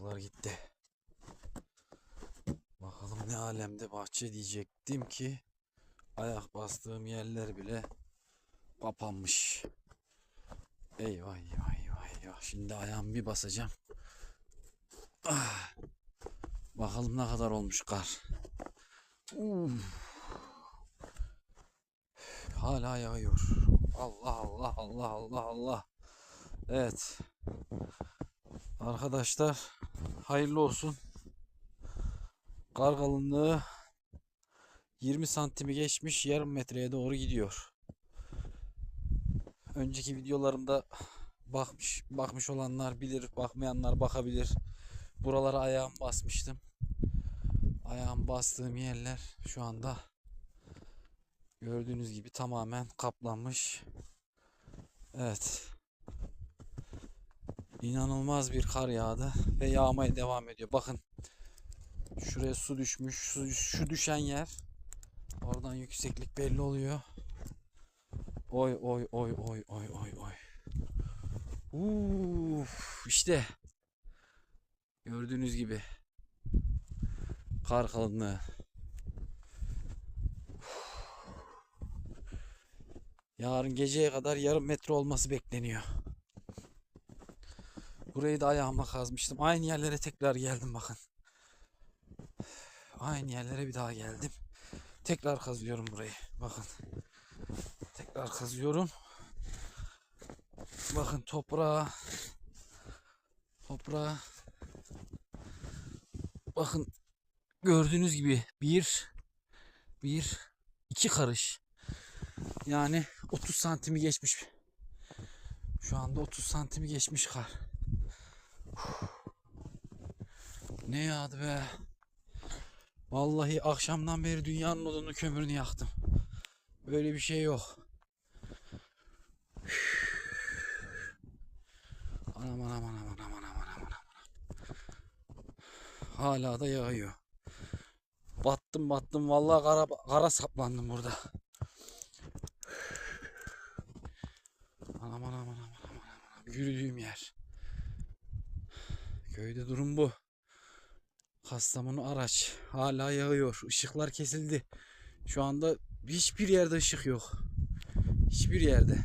Işıklar gitti. Bakalım ne alemde bahçe diyecektim ki ayak bastığım yerler bile kapanmış. Eyvah eyvah eyvah eyvah. Şimdi ayağımı bir basacağım. Ah. Bakalım ne kadar olmuş kar. Uf. Hala yağıyor. Allah Allah Allah Allah Allah. Evet. Arkadaşlar hayırlı olsun. Kar kalınlığı 20 santimi geçmiş yarım metreye doğru gidiyor. Önceki videolarımda bakmış bakmış olanlar bilir, bakmayanlar bakabilir. Buralara ayağım basmıştım. Ayağım bastığım yerler şu anda gördüğünüz gibi tamamen kaplanmış. Evet. İnanılmaz bir kar yağdı ve yağmaya devam ediyor. Bakın şuraya su düşmüş. Su, şu düşen yer. Oradan yükseklik belli oluyor. Oy oy oy oy oy oy oy. Uf, işte gördüğünüz gibi kar kalınlığı. Yarın geceye kadar yarım metre olması bekleniyor. Burayı da ayağımla kazmıştım. Aynı yerlere tekrar geldim bakın. Aynı yerlere bir daha geldim. Tekrar kazıyorum burayı. Bakın. Tekrar kazıyorum. Bakın toprağa toprağa bakın gördüğünüz gibi bir bir iki karış yani 30 santimi geçmiş şu anda 30 santimi geçmiş kar ne yağdı be vallahi akşamdan beri dünyanın odunu kömürünü yaktım böyle bir şey yok Anam anam anam anam anam anam anam. Hala da yağıyor. Battım battım vallahi kara, kara saplandım burada. Anam anam anam anam anam. Yürüdüğüm yer. Köyde durum bu. Kastamonu araç. Hala yağıyor. Işıklar kesildi. Şu anda hiçbir yerde ışık yok. Hiçbir yerde.